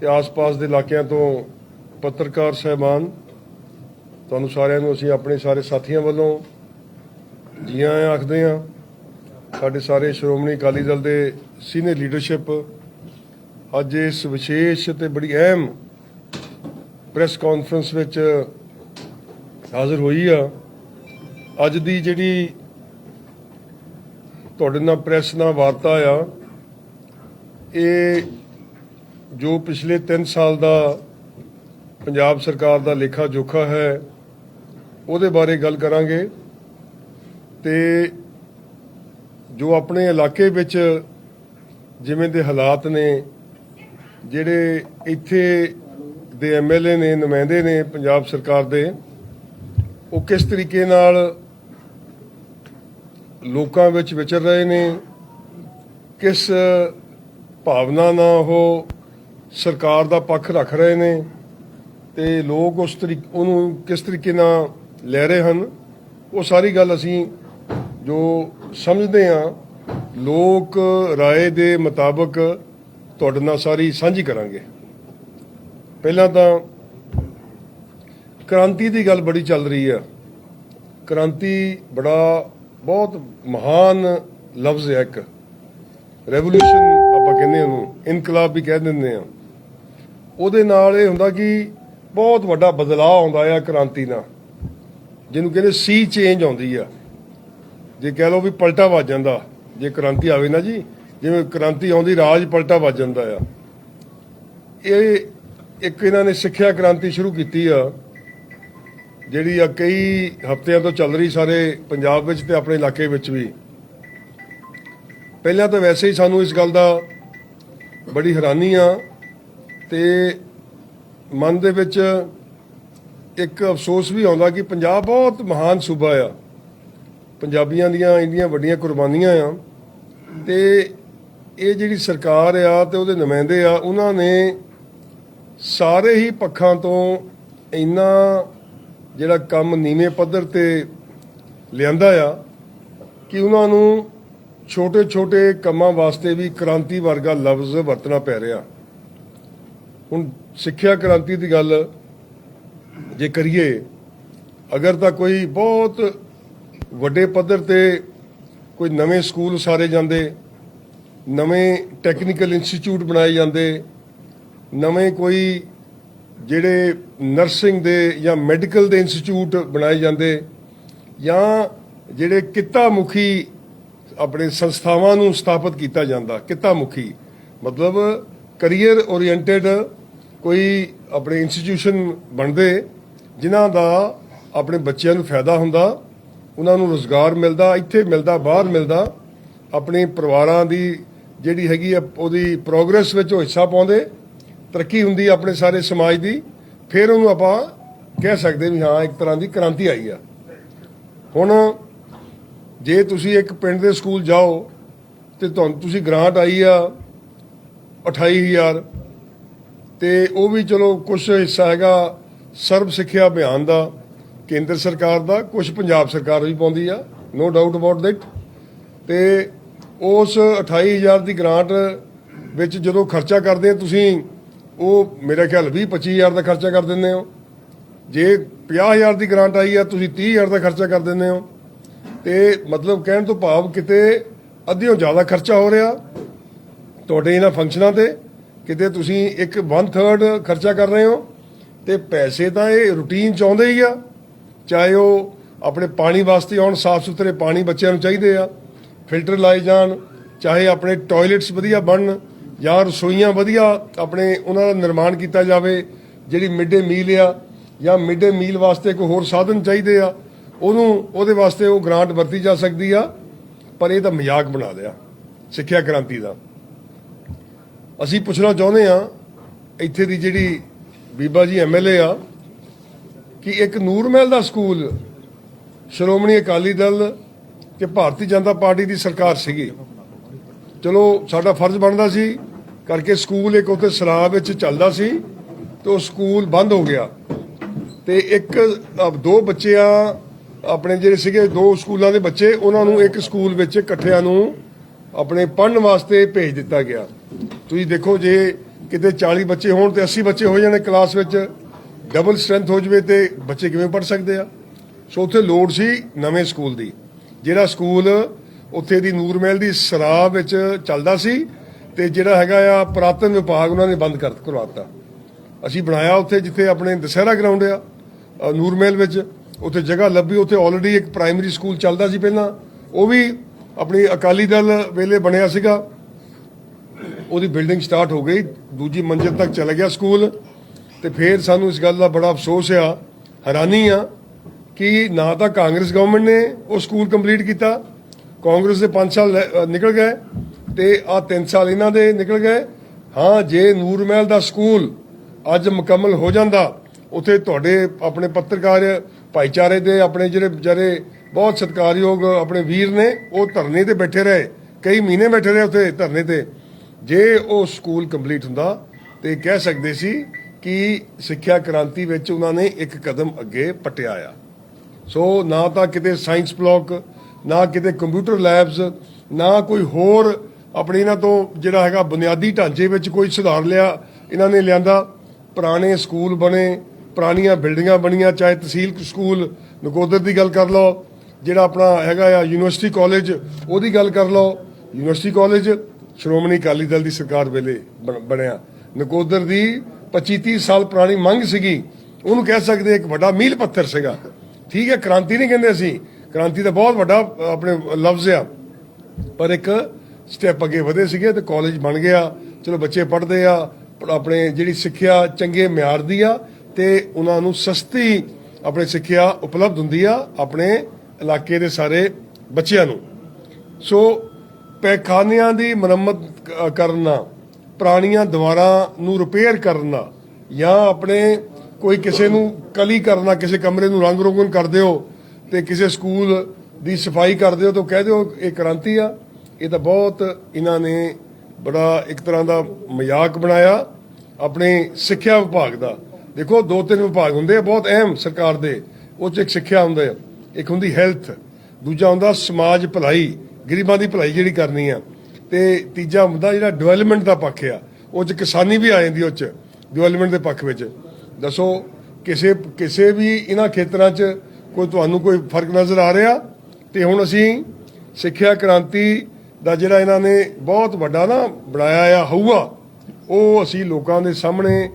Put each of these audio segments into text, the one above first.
ਤੇ ਆਸ-ਪਾਸ ਦੇ ਇਲਾਕਿਆਂ ਤੋਂ ਪੱਤਰਕਾਰ ਸਹਿਬਾਨ, ਤੁਹਾਨੂੰ ਸਾਰਿਆਂ ਨੂੰ ਅਸੀਂ ਆਪਣੇ ਸਾਰੇ ਸਾਥੀਆਂ ਵੱਲੋਂ ਜੀਆਂ ਆਖਦੇ ਹਾਂ ਸਾਡੇ ਸਾਰੇ ਸ਼੍ਰੋਮਣੀ ਅਕਾਲੀ ਦਲ ਦੇ ਸੀਨੀਅਰ ਲੀਡਰਸ਼ਿਪ ਅੱਜ ਇਸ ਵਿਸ਼ੇਸ਼ ਤੇ ਬੜੀ ਅਹਿਮ ਪ੍ਰੈਸ ਕਾਨਫਰੰਸ ਵਿੱਚ ਹਾਜ਼ਰ ਹੋਈ ਆ। ਅੱਜ ਦੀ ਜਿਹੜੀ ਤੁਹਾਡੇ ਨਾਲ ਪ੍ਰੈਸ ਨਾਲ ਵਾਰਤਾ ਆ, ਇਹ ਜੋ ਪਿਛਲੇ 3 ਸਾਲ ਦਾ ਪੰਜਾਬ ਸਰਕਾਰ ਦਾ ਲੇਖਾ ਜੋਖਾ ਹੈ, ਉਹਦੇ ਬਾਰੇ ਗੱਲ ਕਰਾਂਗੇ। ਤੇ ਜੋ ਆਪਣੇ ਇਲਾਕੇ ਵਿੱਚ ਜਿਵੇਂ ਦੇ ਹਾਲਾਤ ਨੇ, ਜਿਹੜੇ ਇੱਥੇ ਦੇ ਐਮਐਲਏ ਨੇ, ਨੁਮਾਇੰਦੇ ਨੇ ਪੰਜਾਬ ਸਰਕਾਰ ਦੇ, ਉਹ ਕਿਸ ਤਰੀਕੇ ਨਾਲ ਲੋਕਾਂ ਵਿੱਚ ਵਿਚਰ ਰਹੇ ਨੇ, ਕਿਸ ਭਾਵਨਾ ਨਾਲ ਉਹ ਸਰਕਾਰ ਦਾ ਪੱਖ ਰੱਖ ਰਹੇ ਨੇ ਤੇ ਲੋਕ ਉਸ ਤਰੀਕ, ਉਹਨੂੰ ਕਿਸ ਤਰੀਕੇ ਨਾਲ ਲੈ ਰਹੇ ਹਨ, ਉਹ ਸਾਰੀ ਗੱਲ ਅਸੀਂ ਜੋ ਸਮਝਦੇ ਹਾਂ, ਲੋਕ ਰਾਏ ਦੇ ਮੁਤਾਬਕ ਤੁਹਾਡੇ ਨਾਲ ਸਾਰੀ ਸਾਂਝੀ ਕਰਾਂਗੇ। ਪਹਿਲਾਂ ਤਾਂ ਕ੍ਰਾਂਤੀ ਦੀ ਗੱਲ ਬੜੀ ਚੱਲ ਰਹੀ ਆ। ਕ੍ਰਾਂਤੀ ਬੜਾ ਬਹੁਤ ਮਹਾਨ ਲਫ਼ਜ਼ ਹੈ ਇੱਕ। ਰੈਵੋਲੂਸ਼ਨ ਆਪਾਂ ਕਹਿੰਦੇ ਉਹਨੂੰ, ਇਨਕਲਾਬ ਵੀ ਕਹਿ ਦਿੰਦੇ ਆ ਉਹਦੇ ਨਾਲ ਇਹ ਹੁੰਦਾ ਕਿ ਬਹੁਤ ਵੱਡਾ ਬਦਲਾਅ ਆਉਂਦਾ ਆ ਕ੍ਰਾਂਤੀ ਨਾਲ। ਜਿਹਨੂੰ ਕਹਿੰਦੇ ਸੀ ਚੇਂਜ ਆਉਂਦੀ ਆ। ਜੇ ਕਹਿ ਲਓ ਵੀ ਪਲਟਾ ਵੱਜ ਜਾਂਦਾ, ਜੇ ਕ੍ਰਾਂਤੀ ਆਵੇ ਨਾ ਜੀ, ਜਿਵੇਂ ਕ੍ਰਾਂਤੀ ਆਉਂਦੀ, ਰਾਜ ਪਲਟਾ ਵੱਜ ਜਾਂਦਾ ਆ। ਇਹ ਇੱਕ ਇਹਨਾਂ ਨੇ ਸਿੱਖਿਆ ਕ੍ਰਾਂਤੀ ਸ਼ੁਰੂ ਕੀਤੀ ਆ, ਜਿਹੜੀ ਆ ਕਈ ਹਫ਼ਤਿਆਂ ਤੋਂ ਚੱਲ ਰਹੀ ਸਾਰੇ ਪੰਜਾਬ ਵਿੱਚ ਤੇ ਆਪਣੇ ਇਲਾਕੇ ਵਿੱਚ ਵੀ। ਪਹਿਲਾਂ ਤਾਂ ਵੈਸੇ ਹੀ ਸਾਨੂੰ ਇਸ ਗੱਲ ਦਾ ਬੜੀ ਹੈਰਾਨੀ ਆ ਤੇ ਮਨ ਦੇ ਵਿੱਚ ਇੱਕ ਅਫਸੋਸ ਵੀ ਆਉਂਦਾ ਕਿ ਪੰਜਾਬ ਬਹੁਤ ਮਹਾਨ ਸੂਬਾ ਆ। ਪੰਜਾਬੀਆਂ ਦੀਆਂ ਇੰਨੀਆਂ ਵੱਡੀਆਂ ਕੁਰਬਾਨੀਆਂ ਆ। ਤੇ ਇਹ ਜਿਹੜੀ ਸਰਕਾਰ ਆ ਤੇ ਉਹਦੇ ਨੁਮਾਇੰਦੇ ਆ, ਉਹਨਾਂ ਨੇ ਸਾਰੇ ਹੀ ਪੱਖਾਂ ਤੋਂ ਇੰਨਾ ਜਿਹੜਾ ਕੰਮ ਨੀਵੇਂ ਪੱਧਰ ਤੇ ਲਿਆਂਦਾ ਆ ਕਿ ਉਹਨਾਂ ਨੂੰ ਛੋਟੇ-ਛੋਟੇ ਕੰਮਾਂ ਵਾਸਤੇ ਵੀ ਕ੍ਰਾਂਤੀ ਵਰਗਾ ਲਫ਼ਜ਼ ਵਰਤਣਾ ਪੈ ਰਿਹਾ। ਹੁਣ ਸਿੱਖਿਆ ਕ੍ਰਾਂਤੀ ਦੀ ਗੱਲ ਜੇ ਕਰੀਏ, ਅਗਰ ਤਾਂ ਕੋਈ ਬਹੁਤ ਵੱਡੇ ਪੱਧਰ ਤੇ ਕੋਈ ਨਵੇਂ ਸਕੂਲ ਸਾਰੇ ਜਾਂਦੇ, ਨਵੇਂ ਟੈਕਨੀਕਲ ਇੰਸਟੀਚਿਊਟ ਬਣਾਏ ਜਾਂਦੇ, ਨਵੇਂ ਕੋਈ ਜਿਹੜੇ ਨਰਸਿੰਗ ਦੇ ਜਾਂ ਮੈਡੀਕਲ ਦੇ ਇੰਸਟੀਚਿਊਟ ਬਣਾਏ ਜਾਂਦੇ, ਜਾਂ ਜਿਹੜੇ ਕਿੱਤਾ ਮੁਖੀ ਆਪਣੇ ਸੰਸਥਾਵਾਂ ਨੂੰ ਸਥਾਪਿਤ ਕੀਤਾ ਜਾਂਦਾ ਕਿੱਤਾ ਮੁਖੀ ਮਤਲਬ ਕੈਰੀਅਰ ਓਰੀਐਂਟਡ ਕੋਈ ਆਪਣੇ ਇੰਸਟੀਟਿਊਸ਼ਨ ਬਣਦੇ, ਜਿਨ੍ਹਾਂ ਦਾ ਆਪਣੇ ਬੱਚਿਆਂ ਨੂੰ ਫਾਇਦਾ ਹੁੰਦਾ, ਉਹਨਾਂ ਨੂੰ ਰੋਜ਼ਗਾਰ ਮਿਲਦਾ, ਇੱਥੇ ਮਿਲਦਾ, ਬਾਹਰ ਮਿਲਦਾ, ਆਪਣੇ ਪਰਿਵਾਰਾਂ ਦੀ ਜਿਹੜੀ ਹੈਗੀ ਆ, ਉਹਦੀ ਪ੍ਰੋਗਰੈਸ ਵਿੱਚ ਉਹ ਹਿੱਸਾ ਪਾਉਂਦੇ, ਤਰੱਕੀ ਹੁੰਦੀ ਆਪਣੇ ਸਾਰੇ ਸਮਾਜ ਦੀ, ਫਿਰ ਉਹਨੂੰ ਆਪਾਂ ਕਹਿ ਸਕਦੇ ਵੀ ਹਾਂ, ਇੱਕ ਤਰ੍ਹਾਂ ਦੀ ਕ੍ਰਾਂਤੀ ਆਈ ਆ। ਹੁਣ ਜੇ ਤੁਸੀਂ ਇੱਕ ਪਿੰਡ ਦੇ ਸਕੂਲ ਜਾਓ, ਤੇ ਤੁਹਾਨੂੰ, ਤੁਸੀਂ ਗ੍ਰਾਂਟ ਆਈ ਆ 28000 ਤੇ ਉਹ ਵੀ ਚਲੋ ਕੁਝ ਹਿੱਸਾ ਹੈਗਾ ਸਰਬ ਸਿੱਖਿਆ ਅਭਿਆਨ ਦਾ, ਕੇਂਦਰ ਸਰਕਾਰ ਦਾ ਕੁਝ ਪੰਜਾਬ ਸਰਕਾਰ ਵੀ ਪਾਉਂਦੀ ਆ ਨੋ ਡਾਊਟ ਅਬਾਊਟ ਦੈਟ ਤੇ ਉਸ 28000 ਦੀ ਗ੍ਰਾਂਟ ਵਿੱਚ ਜਦੋਂ ਖਰਚਾ ਕਰਦੇ ਤੁਸੀਂ, ਉਹ ਮੇਰਾ ਖਿਆਲ 20 25000 ਦਾ ਖਰਚਾ ਕਰ ਦਿੰਦੇ ਹੋ। ਜੇ 50000 ਦੀ ਗ੍ਰਾਂਟ ਆਈ ਆ, ਤੁਸੀਂ 30000 ਦਾ ਖਰਚਾ ਕਰ ਦਿੰਦੇ ਹੋ। ਤੇ ਮਤਲਬ ਕਹਿਣ ਤੋਂ ਭਾਵ ਕਿਤੇ ਅੱਧਿਓਂ ਜ਼ਿਆਦਾ ਖਰਚਾ ਹੋ ਰਿਹਾ ਤੁਹਾਡੇ ਇਹਨਾਂ ਫੰਕਸ਼ਨਾਂ ਤੇ ਕਿਤੇ ਤੁਸੀਂ ਇੱਕ 1/3 ਖਰਚਾ ਕਰ ਰਹੇ ਹੋ ਤੇ ਪੈਸੇ ਤਾਂ ਇਹ ਰੂਟੀਨ ਚਾਹੁੰਦੇ ਹੀ ਆ। ਚਾਹੇ ਉਹ ਆਪਣੇ ਪਾਣੀ ਵਾਸਤੇ ਆਉਣ ਸਾਫ਼ ਸੁਥਰੇ ਪਾਣੀ ਬੱਚਿਆਂ ਨੂੰ ਚਾਹੀਦੇ ਆ ਫਿਲਟਰ ਲਾਏ ਜਾਣ, ਚਾਹੇ ਆਪਣੇ ਟਾਇਲਟਸ ਵਧੀਆ ਬਣਨ ਜਾਂ ਰਸੋਈਆਂ ਵਧੀਆ ਆਪਣੇ ਉਹਨਾਂ ਦਾ ਨਿਰਮਾਣ ਕੀਤਾ ਜਾਵੇ, ਜਿਹੜੀ ਮਿਡ ਡੇ ਮੀਲ ਆ ਜਾਂ ਮਿਡ ਡੇ ਮੀਲ ਵਾਸਤੇ ਕੋਈ ਹੋਰ ਸਾਧਨ ਚਾਹੀਦੇ ਆ, ਉਹਨੂੰ, ਉਹਦੇ ਵਾਸਤੇ ਉਹ ਗ੍ਰਾਂਟ ਵਰਤੀ ਜਾ ਸਕਦੀ ਆ, ਪਰ ਇਹ ਤਾਂ ਮਜ਼ਾਕ ਬਣਾ ਲਿਆ ਸਿੱਖਿਆ ਕ੍ਰਾਂਤੀ ਦਾ। ਅਸੀਂ ਪੁੱਛਣਾ ਚਾਹੁੰਦੇ ਆ ਇੱਥੇ ਦੀ ਜਿਹੜੀ ਬੀਬਾ ਜੀ ਐਮਐਲਏ ਆ, ਕਿ ਇੱਕ ਨੂਰਮਹਿਲ ਦਾ ਸਕੂਲ ਸ਼੍ਰੋਮਣੀ ਅਕਾਲੀ ਦਲ ਤੇ ਭਾਰਤੀ ਜਨਤਾ ਪਾਰਟੀ ਦੀ ਸਰਕਾਰ ਸੀਗੀ। ਚਲੋ, ਸਾਡਾ ਫਰਜ਼ ਬਣਦਾ ਸੀ, ਕਰਕੇ ਸਕੂਲ ਇੱਕ ਉੱਥੇ ਸਰਾਬ ਵਿੱਚ ਚੱਲਦਾ ਸੀ ਤੇ ਉਹ ਸਕੂਲ ਬੰਦ ਹੋ ਗਿਆ। ਤੇ ਇੱਕ ਦੋ ਬੱਚਿਆਂ ਆਪਣੇ ਜਿਹੜੇ ਸੀਗੇ, ਦੋ ਸਕੂਲਾਂ ਦੇ ਬੱਚੇ, ਉਹਨਾਂ ਨੂੰ ਇੱਕ ਸਕੂਲ ਵਿੱਚ ਇਕੱਠਿਆਂ ਨੂੰ ਆਪਣੇ ਪੜ੍ਹਨ ਵਾਸਤੇ ਭੇਜ ਦਿੱਤਾ ਗਿਆ। ਤੁਸੀਂ ਦੇਖੋ ਜੇ ਕਿਤੇ 40 ਬੱਚੇ ਹੋਣ ਤੇ 80 ਬੱਚੇ ਹੋ ਜਾਣੇ ਕਲਾਸ ਵਿੱਚ ਡਬਲ ਸਟਰੈਂਥ ਹੋ ਜਵੇ ਤੇ ਬੱਚੇ ਕਿਵੇਂ ਪੜ ਸਕਦੇ ਆ? ਸੋ ਉੱਥੇ ਲੋੜ ਸੀ ਨਵੇਂ ਸਕੂਲ ਦੀ। ਜਿਹੜਾ ਸਕੂਲ ਉੱਥੇ ਦੀ ਨੂਰਮਹਿਲ ਦੀ ਸਰਾਬ ਵਿੱਚ ਚੱਲਦਾ ਸੀ ਤੇ ਜਿਹੜਾ ਹੈਗਾ ਆ ਪੁਰਾਤਨ ਵਿਭਾਗ ਉਹਨਾਂ ਨੇ ਬੰਦ ਕਰ ਕਰਵਾਤਾ। ਅਸੀਂ ਬਣਾਇਆ ਉੱਥੇ ਜਿੱਥੇ ਆਪਣੇ ਦਸਹਿਰਾ ਗਰਾਊਂਡ ਆ ਨੂਰਮਹਿਲ ਵਿੱਚ। ਉੱਥੇ ਜਗ੍ਹਾ ਲੱਭੀ, ਉੱਥੇ ਆਲਰੇਡੀ ਇੱਕ ਪ੍ਰਾਇਮਰੀ ਸਕੂਲ ਚੱਲਦਾ ਸੀ ਪਹਿਲਾਂ। ਉਹ ਵੀ ਆਪਣੀ ਅਕਾਲੀ ਦਲ ਵੇਲੇ ਬਣਿਆ ਸੀਗਾ। ਉਹਦੀ ਬਿਲਡਿੰਗ ਸਟਾਰਟ ਹੋ ਗਈ, ਦੂਜੀ ਮੰਜ਼ਿਲ ਤੱਕ ਚਲਾ ਗਿਆ ਸਕੂਲ ਤੇ ਫਿਰ ਸਾਨੂੰ ਇਸ ਗੱਲ ਦਾ ਬੜਾ ਅਫਸੋਸ ਆ, ਹੈਰਾਨੀ ਆ ਕਿ ਨਾ ਤਾਂ ਕਾਂਗਰਸ ਗਵਰਨਮੈਂਟ ਨੇ ਉਹ ਸਕੂਲ ਕੰਪਲੀਟ ਕੀਤਾ, ਕਾਂਗਰਸ ਦੇ 5 ਸਾਲ ਨਿਕਲ ਗਏ ਤੇ ਆ 3 ਸਾਲ ਇਹਨਾਂ ਦੇ ਨਿਕਲ ਗਏ। ਹਾਂ, ਜੇ ਨੂਰ ਮਹਿਲ ਦਾ ਸਕੂਲ ਅੱਜ ਮੁਕੰਮਲ ਹੋ ਜਾਂਦਾ, ਉਥੇ ਤੁਹਾਡੇ ਆਪਣੇ ਪੱਤਰਕਾਰ ਭਾਈਚਾਰੇ ਦੇ ਆਪਣੇ ਜਿਹੜੇ ਵਿਚਾਰੇ ਬਹੁਤ ਸਤਿਕਾਰਯੋਗ ਆਪਣੇ ਵੀਰ ਨੇ, ਉਹ ਧਰਨੇ ਤੇ ਬੈਠੇ ਰਹੇ, ਕਈ ਮਹੀਨੇ ਬੈਠੇ ਰਹੇ ਉਥੇ ਧਰਨੇ ਤੇ। ਜੇ ਉਹ ਸਕੂਲ ਕੰਪਲੀਟ ਹੁੰਦਾ ਤੇ ਕਹਿ ਸਕਦੇ ਸੀ ਕਿ ਸਿੱਖਿਆ ਕ੍ਰਾਂਤੀ ਵਿੱਚ ਉਹਨਾਂ ਨੇ ਇੱਕ ਕਦਮ ਅੱਗੇ ਪਟਿਆ ਆ। ਸੋ ਨਾ ਤਾਂ ਕਿਤੇ ਸਾਇੰਸ ਬਲਾਕ, ਨਾ ਕਿਤੇ ਕੰਪਿਊਟਰ ਲੈਬਸ ਨਾ ਕੋਈ ਹੋਰ ਆਪਣੇ ਇਹਨਾਂ ਤੋਂ ਜਿਹੜਾ ਹੈਗਾ ਬੁਨਿਆਦੀ ਢਾਂਚੇ ਵਿੱਚ ਕੋਈ ਸੁਧਾਰ ਲਿਆ, ਇਹਨਾਂ ਨੇ ਲਿਆਂਦਾ। ਪੁਰਾਣੇ ਸਕੂਲ ਬਣੇ, ਪੁਰਾਣੀਆਂ ਬਿਲਡਿੰਗਾਂ ਬਣੀਆਂ, ਚਾਹੇ ਤਹਿਸੀਲ ਸਕੂਲ, ਨਕੋਦਰ ਦੀ ਗੱਲ ਕਰ ਲਓ, ਜਿਹੜਾ ਆਪਣਾ ਹੈਗਾ ਆ ਯੂਨੀਵਰਸਿਟੀ ਕਾਲਜ, ਉਹਦੀ ਗੱਲ ਕਰ ਲਓ। ਯੂਨੀਵਰਸਿਟੀ ਕਾਲਜ ਸ਼੍ਰੋਮਣੀ ਅਕਾਲੀ ਦਲ ਦੀ ਸਰਕਾਰ ਵੇਲੇ ਬਣਿਆ। ਨਕੋਦਰ ਦੀ 25 30 ਸਾਲ ਪੁਰਾਣੀ ਮੰਗ ਸੀਗੀ। ਉਹਨੂੰ ਕਹਿ ਸਕਦੇ ਇੱਕ ਵੱਡਾ ਮੀਲ ਪੱਥਰ ਸੀਗਾ। ਠੀਕ ਹੈ, ਕ੍ਰਾਂਤੀ ਨਹੀਂ ਕਹਿੰਦੇ ਅਸੀਂ। ਕ੍ਰਾਂਤੀ ਦਾ ਬਹੁਤ ਵੱਡਾ ਆਪਣੇ ਲਫ਼ਜ਼ ਆ। ਪਰ ਇੱਕ ਸਟੈਪ ਅੱਗੇ ਵਧੇ ਸੀਗੇ ਤੇ ਕਾਲਜ ਬਣ ਗਿਆ। ਚਲੋ ਬੱਚੇ ਪੜ੍ਹਦੇ ਆ ਆਪਣੇ ਜਿਹੜੀ ਸਿੱਖਿਆ ਚੰਗੇ ਮਿਆਰ ਦੀ ਆ ਤੇ ਉਹਨਾਂ ਨੂੰ ਸਸਤੀ ਆਪਣੇ ਸਿੱਖਿਆ ਉਪਲਬਧ ਹੁੰਦੀ ਆ ਆਪਣੇ ਇਲਾਕੇ ਦੇ ਸਾਰੇ ਬੱਚਿਆਂ ਨੂੰ। ਸੋ ਪੈਖਾਨਿਆਂ ਦੀ ਮੁਰੰਮਤ ਕਰਨਾ, ਪੁਰਾਣੀਆਂ ਦੀਵਾਰਾਂ ਨੂੰ ਰਿਪੇਅਰ ਕਰਨਾ, ਜਾਂ ਆਪਣੇ ਕੋਈ ਕਿਸੇ ਨੂੰ ਕਲੀ ਕਰਨਾ, ਕਿਸੇ ਕਮਰੇ ਨੂੰ ਰੰਗ ਰੋਗਨ ਕਰ ਦਿਓ ਤੇ ਕਿਸੇ ਸਕੂਲ ਦੀ ਸਫ਼ਾਈ ਕਰ ਦਿਓ ਤਾਂ ਕਹਿ ਦਿਓ ਇਹ ਕ੍ਰਾਂਤੀ ਆ। ਇਹ ਤਾਂ ਬਹੁਤ ਇਹਨਾਂ ਨੇ ਬੜਾ ਇੱਕ ਤਰ੍ਹਾਂ ਦਾ ਮਜ਼ਾਕ ਬਣਾਇਆ ਆਪਣੇ ਸਿੱਖਿਆ ਵਿਭਾਗ ਦਾ। ਦੇਖੋ, ਦੋ ਤਿੰਨ ਵਿਭਾਗ ਹੁੰਦੇ ਆ, ਬਹੁਤ ਅਹਿਮ ਸਰਕਾਰ ਦੇ, ਉਹ ਚ ਇੱਕ ਸਿੱਖਿਆ ਹੁੰਦਾ ਹੈ ਇੱਕ ਹੁੰਦੀ ਹੈਲਥ ਦੂਜਾ ਹੁੰਦਾ ਸਮਾਜ ਭਲਾਈ ਗਰੀਬਾਂ ਦੀ ਭਲਾਈ ਜਿਹੜੀ ਕਰਨੀ ਆ। ਤੇ ਤੀਜਾ ਹੁੰਦਾ ਜਿਹੜਾ ਡਿਵੈਲਪਮੈਂਟ ਦਾ ਪੱਖ ਆ, ਉਹ ਚ ਕਿਸਾਨੀ ਵੀ ਆ ਜਾਂਦੀ ਉਹ ਚ ਡਿਵੈਲਪਮੈਂਟ ਦੇ ਪੱਖ ਵਿੱਚ। ਦੱਸੋ, ਕਿਸੇ ਕਿਸੇ ਵੀ ਇਹਨਾਂ ਖੇਤਰਾਂ 'ਚ ਕੋਈ ਤੁਹਾਨੂੰ ਕੋਈ ਫ਼ਰਕ ਨਜ਼ਰ ਆ ਰਿਹਾ? ਤੇ ਹੁਣ ਅਸੀਂ ਸਿੱਖਿਆ ਕ੍ਰਾਂਤੀ ਦਾ ਜਿਹੜਾ ਇਹਨਾਂ ਨੇ ਬਹੁਤ ਵੱਡਾ ਨਾ ਬਣਾਇਆ ਆ, ਹਊਆ, ਉਹ ਅਸੀਂ ਲੋਕਾਂ ਦੇ ਸਾਹਮਣੇ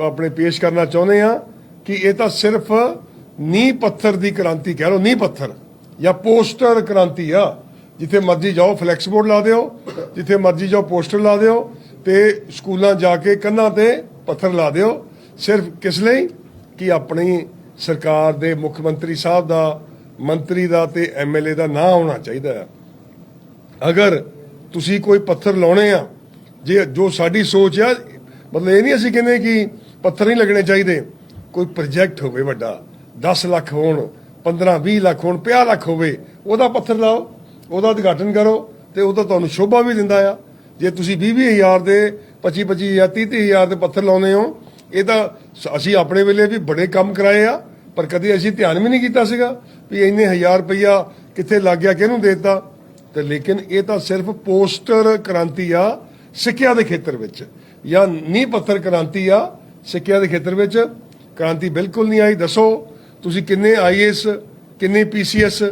ਆਪਣੇ ਪੇਸ਼ ਕਰਨਾ ਚਾਹੁੰਦੇ ਆ ਕਿ ਇਹ ਤਾਂ ਸਿਰਫ ਨੀਂਹ ਪੱਥਰ ਦੀ ਕ੍ਰਾਂਤੀ ਕਹਿ ਲਓ, ਨੀਂਹ ਪੱਥਰ ਜਾਂ ਪੋਸਟਰ ਕ੍ਰਾਂਤੀ ਆ। ਜਿੱਥੇ ਮਰਜ਼ੀ ਜਾਓ ਫਲੈਕਸ ਬੋਰਡ ਲਾ ਦਿਓ, ਜਿੱਥੇ ਮਰਜ਼ੀ ਜਾਓ ਪੋਸਟਰ ਲਾ ਦਿਓ ਤੇ ਸਕੂਲਾਂ ਜਾ ਕੇ ਕੰਨਾਂ ਤੇ ਪੱਥਰ ਲਾ ਦਿਓ। ਸਿਰਫ ਕਿਸ ਲਈ? ਕਿ ਆਪਣੀ ਸਰਕਾਰ ਦੇ ਮੁੱਖ ਮੰਤਰੀ ਸਾਹਿਬ ਦਾ, ਮੰਤਰੀ ਦਾ ਤੇ ਐਮਐਲਏ ਦਾ ਨਾਂ ਹੋਣਾ ਚਾਹੀਦਾ ਆ ਅਗਰ ਤੁਸੀਂ ਕੋਈ ਪੱਥਰ ਲਾਉਣੇ ਆ, ਜੇ ਜੋ ਸਾਡੀ ਸੋਚ ਆ, ਮਤਲਬ ਇਹ ਨਹੀਂ ਅਸੀਂ ਕਹਿੰਦੇ ਕਿ ਪੱਥਰ ਨਹੀਂ ਲੱਗਣੇ ਚਾਹੀਦੇ, ਕੋਈ ਪ੍ਰੋਜੈਕਟ ਹੋਵੇ ਵੱਡਾ 10 ਲੱਖ ਹੋਣ 15 20 ਲੱਖ ਹੋਣ 50 ਲੱਖ ਹੋਵੇ, ਉਹਦਾ ਪੱਥਰ ਲਾਓ। ਉਹਦਾ ਉਦਘਾਟਨ ਕਰੋ ਤੇ ਉਹ ਤਾਂ ਤੁਹਾਨੂੰ ਸ਼ੋਭਾ ਵੀ ਦਿੰਦਾ ਆ। ਜੇ ਤੁਸੀਂ 20 20 ਹਜ਼ਾਰ ਦੇ 25 25 ਜਾਂ 30 30 ਹਜ਼ਾਰ ਦੇ ਪੱਥਰ ਲਾਉਨੇ ਹੋ, ਇਹ ਤਾਂ ਅਸੀਂ ਆਪਣੇ ਵੇਲੇ ਵੀ ਬੜੇ ਕੰਮ ਕਰਾਏ ਆ, ਪਰ ਕਦੇ ਅਸੀਂ ਧਿਆਨ ਵੀ ਨਹੀਂ ਕੀਤਾ ਸੀਗਾ ਵੀ ਇੰਨੇ ਹਜ਼ਾਰ ਰੁਪਈਆ ਕਿੱਥੇ ਲੱਗ ਗਿਆ, ਕਿਹਨੂੰ ਦੇਤਾ? ਤੇ ਲੇਕਿਨ ਇਹ ਤਾਂ ਸਿਰਫ ਪੋਸਟਰ ਕ੍ਰਾਂਤੀ ਆ ਸਿੱਖਿਆ ਦੇ ਖੇਤਰ ਵਿੱਚ, ਜਾਂ ਨੀ ਪੱਥਰ ਕ੍ਰਾਂਤੀ ਆ ਸਿੱਖਿਆ ਦੇ ਖੇਤਰ ਵਿੱਚ। ਕ੍ਰਾਂਤੀ ਬਿਲਕੁਲ ਨਹੀਂ ਆਈ, ਦੱਸੋ ਤੁਸੀਂ ਕਿੰਨੇ ਆਈਏਐਸ ਕਿੰਨੇ ਪੀਸੀਐਸ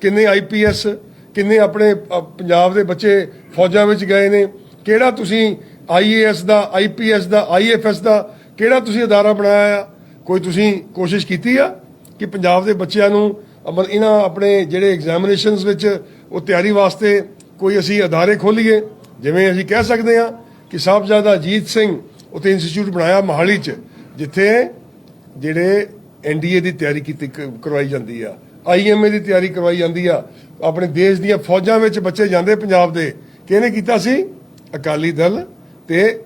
ਕਿੰਨੇ ਆਈਪੀਐਸ ਕਿੰਨੇ ਆਪਣੇ ਅ, ਪੰਜਾਬ ਦੇ ਬੱਚੇ ਫੌਜਾਂ ਵਿੱਚ ਗਏ ਨੇ। ਕਿਹੜਾ ਤੁਸੀਂ ਆਈਏਐਸ ਦਾ ਆਈਪੀਐਸ ਦਾ ਆਈਐਫਐਸ ਦਾ ਕਿਹੜਾ ਤੁਸੀਂ ਅਦਾਰਾ ਬਣਾਇਆ ਆ? ਕੋਈ ਤੁਸੀਂ ਕੋਸ਼ਿਸ਼ ਕੀਤੀ ਆ ਕਿ ਪੰਜਾਬ ਦੇ ਬੱਚਿਆਂ ਨੂੰ ਅਮਰ ਇਹਨਾਂ ਆਪਣੇ ਜਿਹੜੇ ਐਗਜ਼ਾਮੀਨੇਸ਼ਨਸ ਵਿੱਚ ਉਹ ਤਿਆਰੀ ਵਾਸਤੇ ਕੋਈ ਅਸੀਂ ਅਦਾਰੇ ਖੋਲੀਏ? ਜਿਵੇਂ ਅਸੀਂ ਕਹਿ ਸਕਦੇ ਹਾਂ ਕਿ ਸਾਹਿਬਜ਼ਾਦਾ ਅਜੀਤ ਸਿੰਘ ਉੱਥੇ ਇੰਸਟੀਚਿਊਟ ਬਣਾਇਆ ਮਹਾਲੀ 'ਚ ਜਿੱਥੇ ਜਿਹੜੇ ਐਨਡੀਏ ਦੀ ਤਿਆਰੀ ਕੀਤੀ ਕ- ਕਰਵਾਈ ਜਾਂਦੀ ਆ। ਆਈਐਮਏ ਦੀ ਤਿਆਰੀ ਕਰਵਾਈ ਜਾਂਦੀ ਆ। ਆਪਣੇ ਦੇਸ਼ ਦੀਆਂ ਫੌਜਾਂ ਵਿੱਚ ਬੱਚੇ ਜਾਂਦੇ ਪੰਜਾਬ ਦੇ। ਕਿਹਨੇ ਕੀਤਾ ਸੀ? ਅਕਾਲੀ ਦਲ ਤੇ